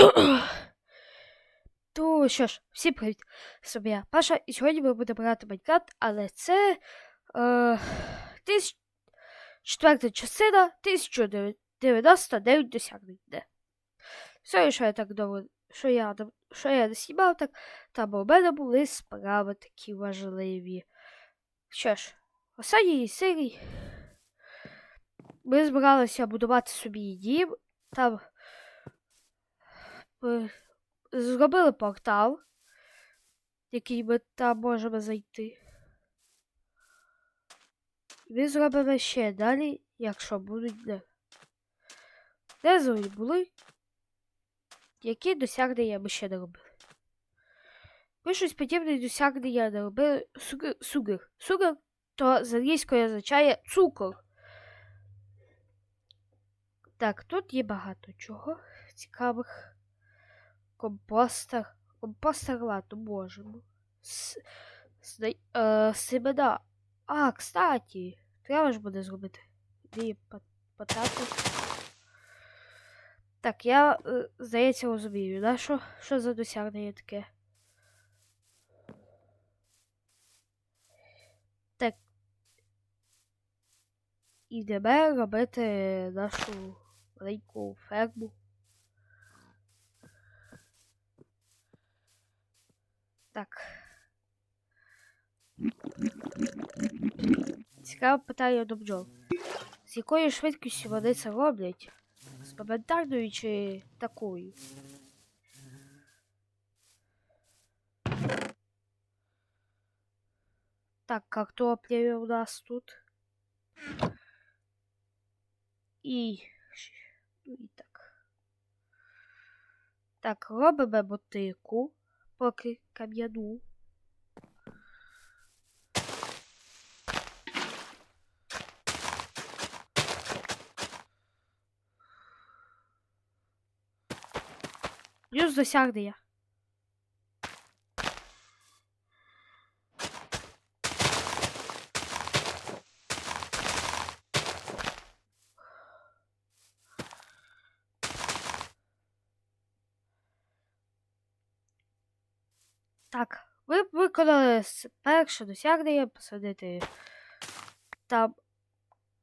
То що ж, всім привіт! Вами я Паша, і сьогодні ми будемо грати Майнкрафт, але це е, тисяч... четверта частина 1099 досягнень. Все, що я так довго, що я, що я не знімав так, там у мене були справи такі важливі. Що ж, в останній серії ми збиралися будувати собі дім, там зробили портал, який ми там можемо зайти. Ми зробимо ще далі, якщо будуть де. Дезові були, які досягнення ми ще не робили. Ми щось подібне досягнення не робили. Сугр, сугр то з англійської означає цукор. Так, тут є багато чого цікавих. Компостер. Компостер ладно, можемо. С, с, е, семена. А, кстати, треба ж буде зробити. Дві пот- потати. Так, я, е, здається, розумію, да? Що, що за досягнення таке? Так. Ідемо робити нашу маленьку ферму. Так. Цікаве питання до бджол. З якою швидкістю вони це роблять? З моментальною чи такою? Так, картопля у нас тут. І. Ну і так. Так, робимо мотику поки кам'яну. Плюс досягнення. Так, перше досягнення посадити там.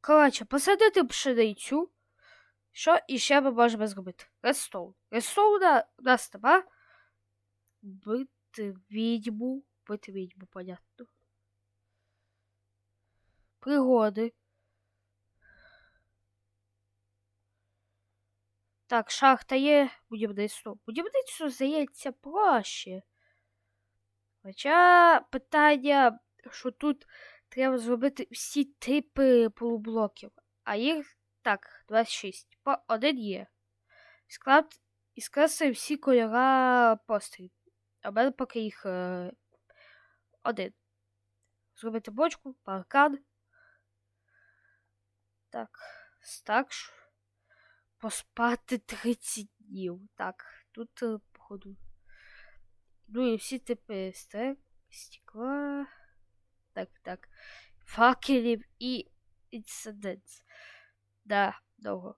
Коротше, посадити пшеницю. Що іще ми можемо зробити? Редстоун. Редстоуна у нас нема. Бити відьму. Бити відьму, понятно. Пригоди. Так, шахта є. Будівництво. Будівництво, здається, проще. Хоча питання, що тут треба зробити всі типи полублоків, а їх так, 26. По один є. Склад і скласти всі кольора пострілів. А мене поки їх е, один. Зробити бочку, паркан. Так, стакш. Поспати 30 днів. Так, тут, е, походу. Ну і всі типи стрек, стекла. Так, так. Факелів і інцидент. Да, довго.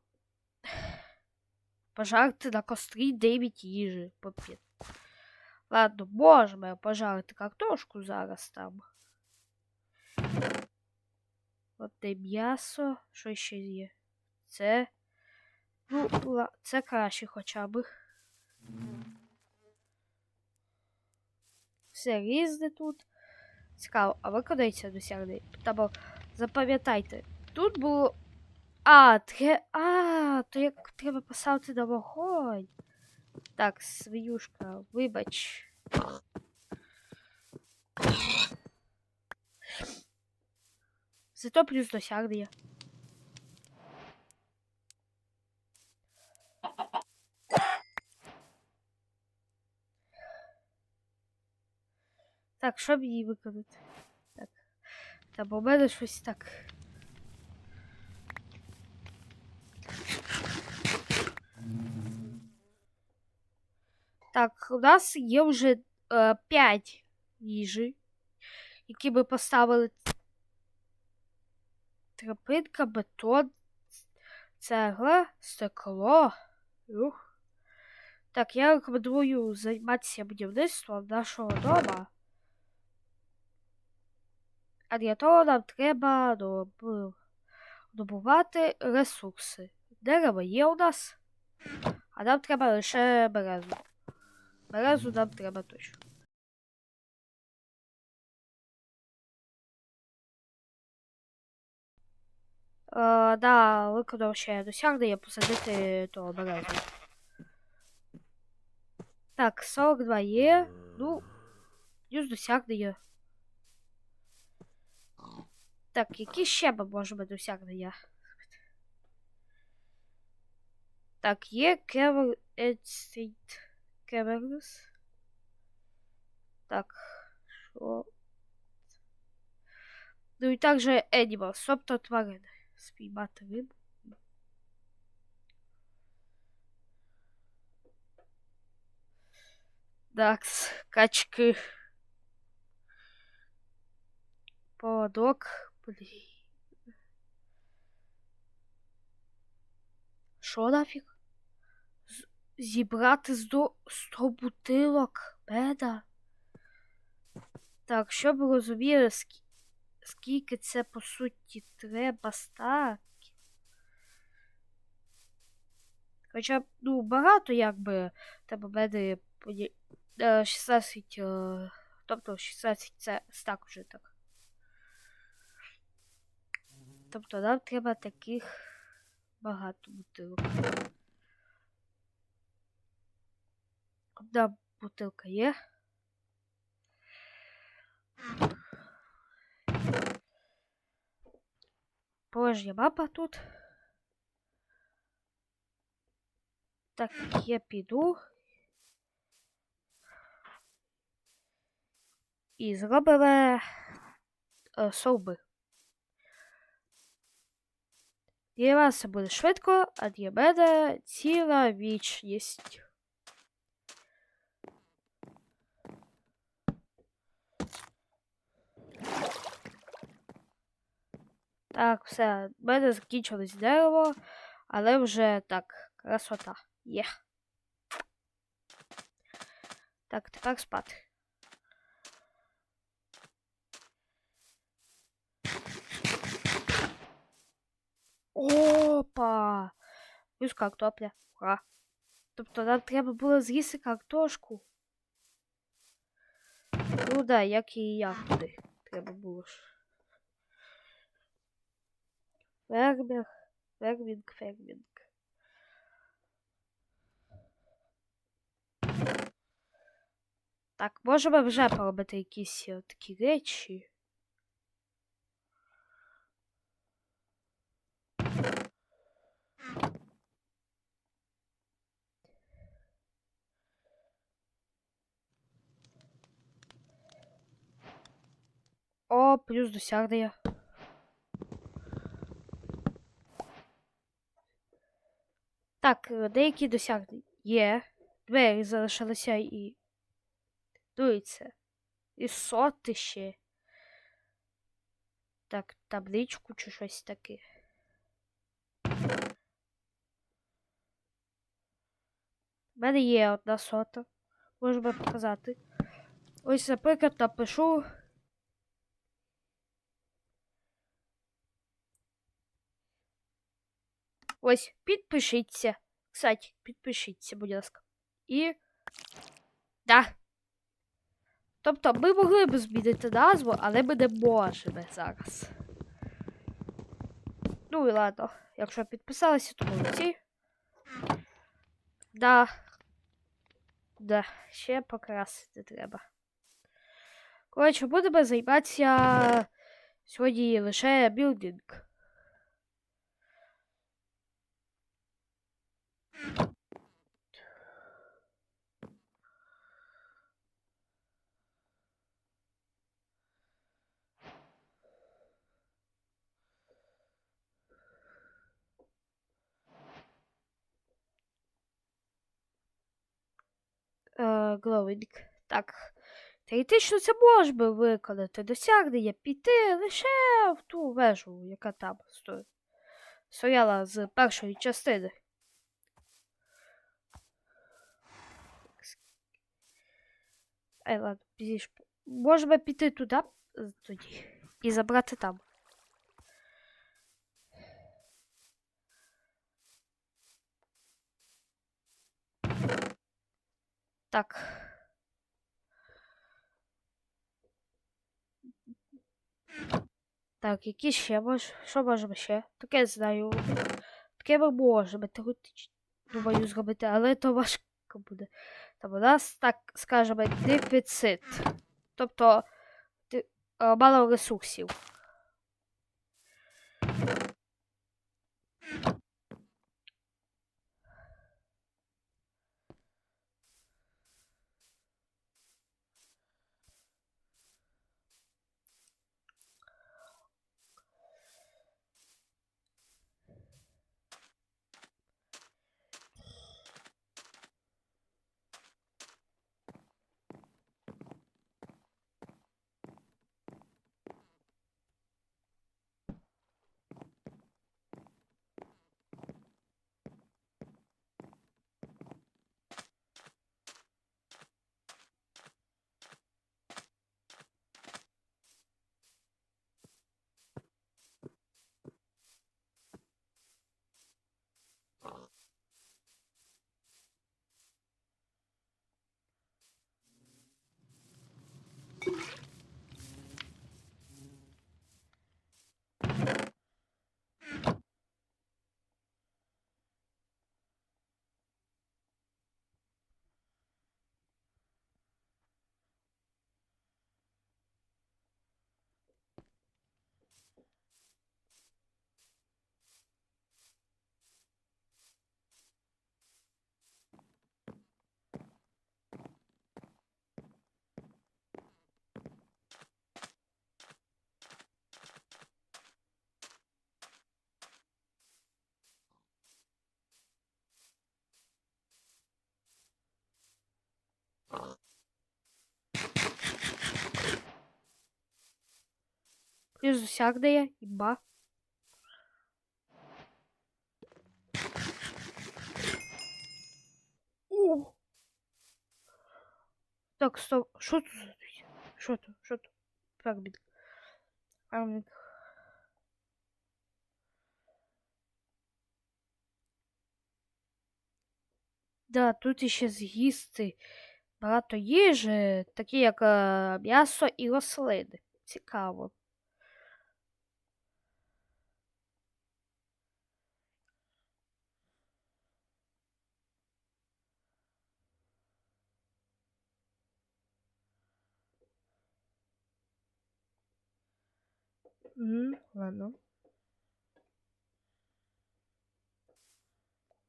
Пожарити на кострі 9 їжі по 5. Ладно, можемо пожарити картошку зараз там. От де м'ясо. Що ще є? Це. Ну, це краще хоча б. Все різне тут. Цікаво, а ви куди це досягли? Тому запам'ятайте, тут було. А, тре... А, то як треба поставити на вогонь. Так, свинюшка, вибач. Зато плюс досягнення. Так, що б її виконати? Так. Та бо в мене щось так. Так, у нас є вже е, 5 їжі, які ми поставили. Тропинка, бетон, цегла, стекло. Ух. Так, я рекомендую займатися будівництвом нашого дома. А для того нам треба добувати ресурси. Дерево є у нас, а нам треба лише березу. Березу нам треба точно. Е, да, виконав ще досягнення посадити того березу. Так, 42 є. Ну, плюс досягнення. Так, які ще ми можемо досягнення? Так, є Кевер Instinct Caverns. Так, що? Ну і також Animals, тобто тварини. Спіймати рибу. Так, качки. Поводок. Блін. Що нафіг? Зібрати здо... 100 бутилок меда. Так, щоб розуміли, скі... скільки це по суті треба стаків. Хоча, ну, багато якби треба меди поді- е, 16, е, тобто 16 це стак вже так. Тобто нам треба таких багато бутилок. Одна бутилка є. Порожня мапа тут. Так, я піду. І зробимо е, совби. Це буде швидко, а мене ціла вічність. Так, все, в мене закінчилось дерево, але вже так, красота. Є. Так, тепер спати. Опа! Плюс картопля. Ура. Тобто нам треба було з'їсти картошку. Ну да, як і я туди. Треба було ж. Фермер. Фермінг, фермінг. Так, можемо вже поробити якісь е, такі речі. Плюс досягнення. Так, е, деякі досягнення є. Двері залишилися і. Дивіться. І соти ще. Так, табличку чи щось таке. У мене є одна сота. Вам показати. Ось, наприклад, напишу. Ось, підпишіться. Кстати, підпишіться, будь ласка. І. Да. Тобто ми могли б змінити назву, але ми не можемо зараз. Ну і ладно. Якщо підписалися, то молодці. Да. Да, ще покрасити треба. Коротше, будемо займатися сьогодні лише білдинг. Е, Гловінг. Так, теоретично це може би виконати, досягнення піти лише в ту вежу, яка там. Стояла з першої частини. Ай, ладно, пізніше. Можемо піти туди е, тоді і забрати там. Так. Так, які ще мож... Що можемо ще? Таке знаю. Таке ми можемо думаю, зробити, але то важко буде. Там у нас, так скажемо, дефіцит. Тобто ти- е, мало ресурсів. Плюс іба. О! Так, стоп. Що тут? Що тут? Що тут? Фрагмент. Фрагмент. Да, тут іще з'їсти багато їжі, такі як е, м'ясо і рослини. Цікаво. Мгм, ладно.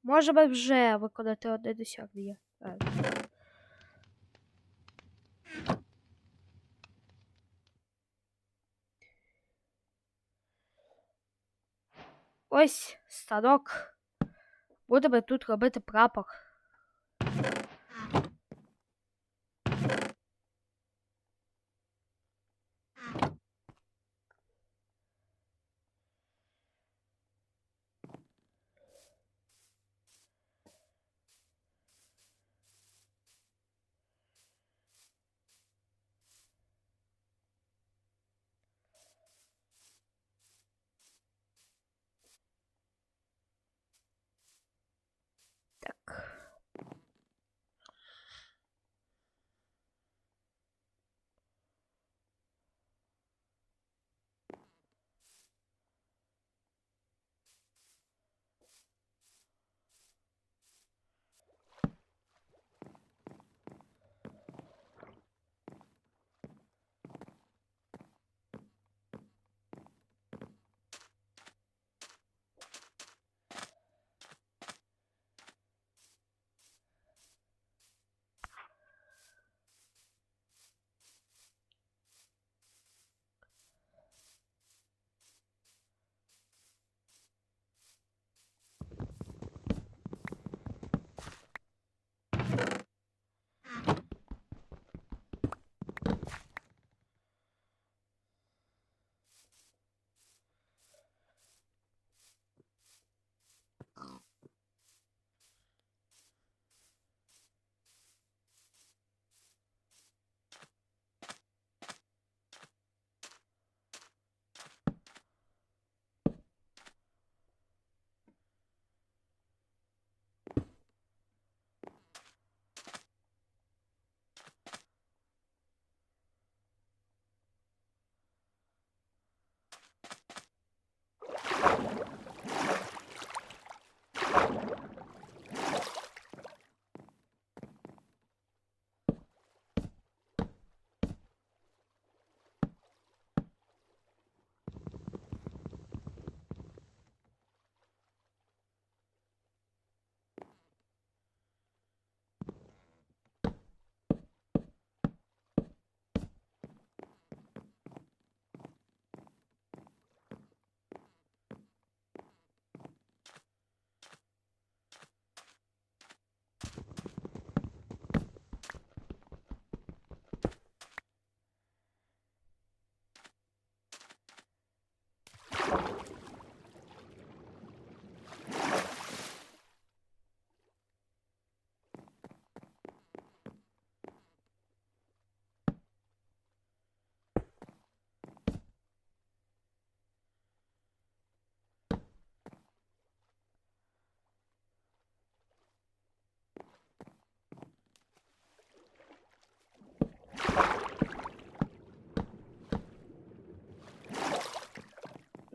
Можемо вже виконати одне досягнення. Ось станок. Будемо тут робити прапор.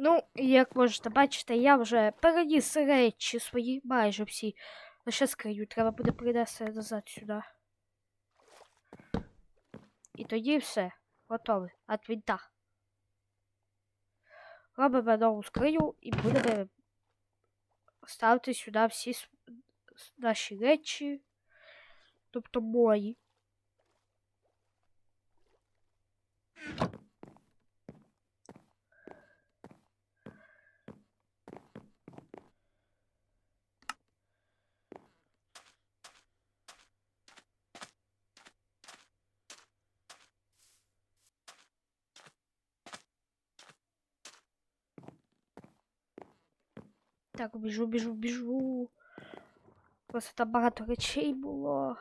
Ну, як можете бачити, я вже переніс речі свої, майже всі. Лише скриню треба буде принести назад сюди. І тоді все. Готове. От вінта. Робимо нову скриню і будемо ставити сюди всі наші речі. Тобто мої. Так, біжу, біжу, біжу. Просто там багато речей було.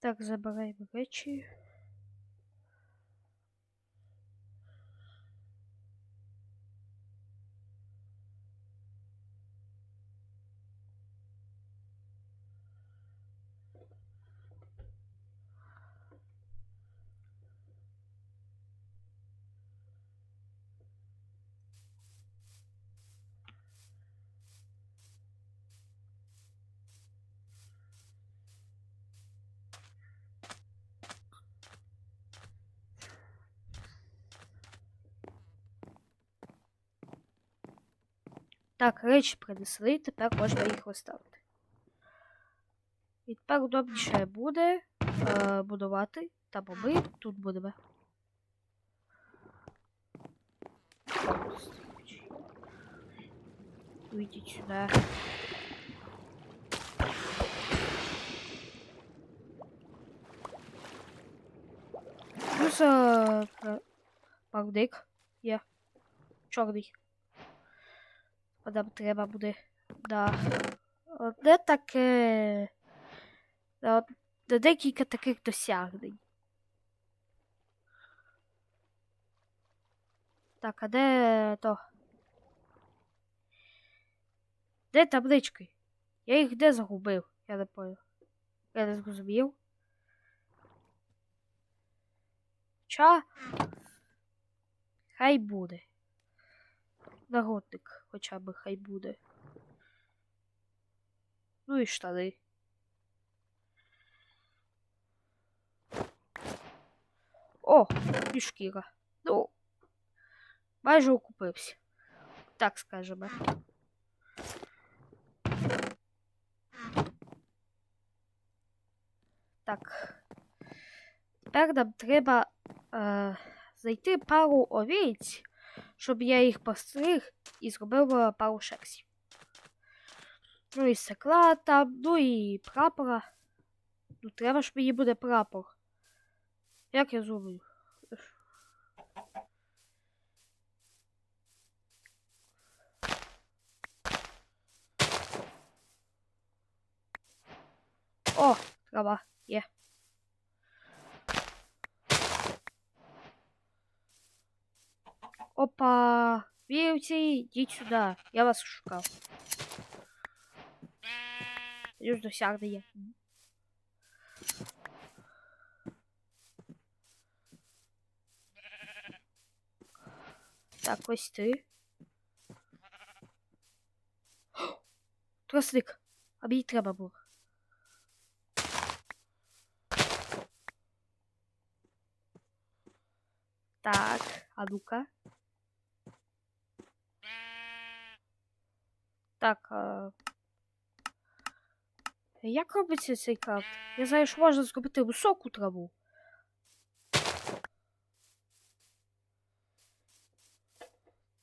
Так, забираємо речі. Так, речі принесли, тепер можна їх розставити. І тепер удобніше буде е, будувати, та ми тут будемо. Уйдіть сюди. Плюс е, е, є. Чорний. А Нам треба буде. Да. Одне таке. Да, декілька таких досягнень. Так, а де то? Де таблички? Я їх де загубив? Я не понял. Я не зрозумів. Ча? Хай буде. Народник хоча б хай буде. Ну і штани. О, і шкіра. Ну, майже окупився. Так скажемо. Так. Тепер нам треба е, знайти пару овіць, щоб я їх постриг і зробив е, пару шексів. Ну і секла там, ну і прапора. Ну, треба ж мені буде прапор. Як я зроблю? О, трава, є. Опа! Вівці, йдіть сюди. Я вас шукав. Плюс досягнення. Так, ось ти. О, Тросник. А мені треба було. Так, а ну-ка. Так. А... Як робиться цей крафт? Я знаю, що можна зробити високу траву.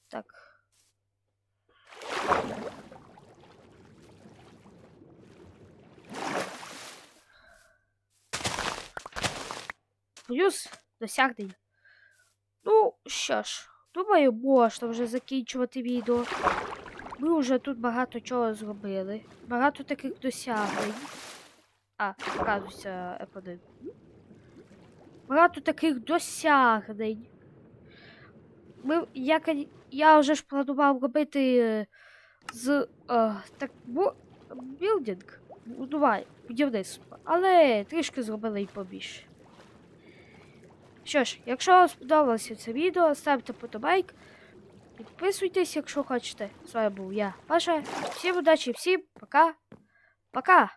Так. Плюс досягнення. Ну, що ж, думаю, можна вже закінчувати відео. Ми вже тут багато чого зробили. Багато таких досягнень. А, показується F1. Багато таких досягнень. Ми, я, я вже ж планував робити е, з е, так, бу, білдинг, будувай, будівництво, але трішки зробили і побільше. Що ж, якщо вам сподобалося це відео, ставте подобайк, підписуйтесь, якщо хочете. З вами був я, Паша. Всім удачі, всім пока. Пока!